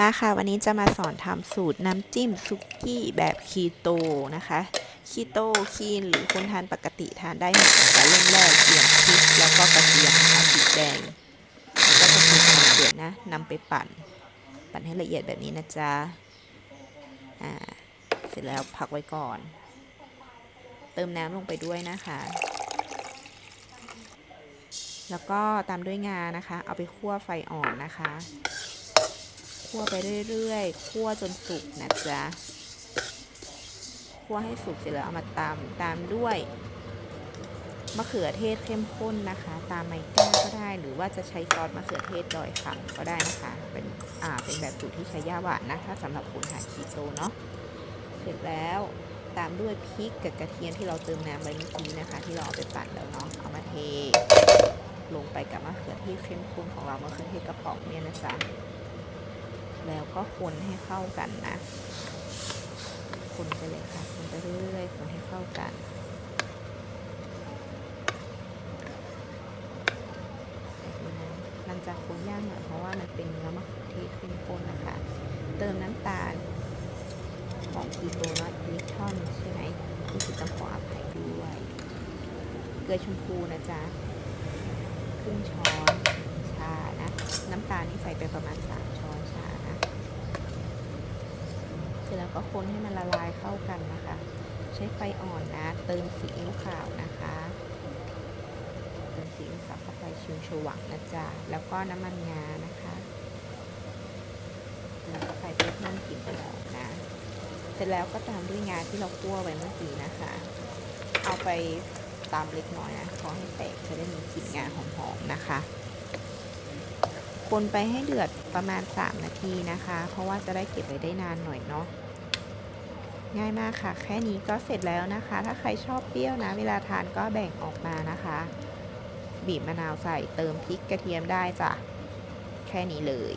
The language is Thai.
มาค่ะวันนี้จะมาสอนทำสูตรน้ำจิ้มซุกี้แบบคีโตนะคะคีโตคีนหรือคนทานปกติทานได้หมดนะคะเริ่มแรกเตรียมพริกแล้วก็กระเทียมนะคะพริกแดงแล้วก็กระเทียมน้ำเดือดนะนำไปปั่น ปั่นให้ละเอียดแบบนี้นะจ๊ะอ่าเสร็จแล้วพักไว้ก่อน เติมน้ำลงไปด้วยนะคะ แล้วก็ตามด้วยงานะคะ เอาไปคั่วไฟอ่อนนะคะ คั่วไปเรื่อยๆ คั่วจนสุกนะจ๊ะ คั่วให้สุกเสร็จแล้วเอามาตำตามด้วยมะเขือเทศเข้มข้นนะคะ ตามไมก้าก็ได้ หรือว่าจะใช้ซอสมะเขือเทศดอยคำก็ได้นะคะ เป็นอ่าเป็นแบบสูตรที่ใช้ย่าหวานนะคะสำหรับคนทานคีโตเนาะเสร็จแล้วตามด้วยพริกกับกระเทียมที่เราเติมน้ำไว้เมื่อกี้นะคะ ที่เราเอาไปปั่นแล้วเนาะเอามาเท ลงไปกับมะเขือเทศเข้มข้นของเรามะเขือเทศกระป๋องเนี่ยนะจ๊ะ แล้วก็คนให้เข้ากันนะ คนไปเลยค่ะ คนไปเรื่อยๆ คนให้เข้ากันนะมันจะคนยากหน่อยเพราะว่ามันเป็นเนื้อมะเขือเทศเข้มข้นนะคะ เติมน้ำตาลของคีโตนอตลิทอนใช่ไหมที่คือต้องขออภัยด้วย เกลือชมพูนะจ๊ะครึ่งช้อนชานะ น้ำตาลนี่ใส่ไปประมาณ 3 ช้อนชา สร็จแล้วก็คนให้มันละลายเข้ากันนะคะ ใช้ไฟอ่อนนะ เติมซีอิ๊วขาวนะคะเติมซีอิ๊วขาวเข้าไปชิมชวังนะจ๊ะแล้วก็น้ำมันงานะคะเติมเข้าไปเพื่อเพิ่มกลิ่นหอมนะ เสร็จแล้วก็ตามด้วยงาที่เราคั่วไว้เมื่อกี้นะคะ เอาไปตามเล็กน้อยนะขอให้แตกจะได้มีกลิ่นงาหอมๆนะคะ คนไปให้เดือดประมาณ 3 นาทีนะคะ เพราะว่าจะได้เก็บไว้ได้นานหน่อยเนาะง่ายมากค่ะ แค่นี้ก็เสร็จแล้วนะคะ ถ้าใครชอบเปรี้ยวนะ เวลาทานก็แบ่งออกมานะคะ บีบมะนาวใส่เติมพริกกระเทียมได้จ้ะ แค่นี้เลย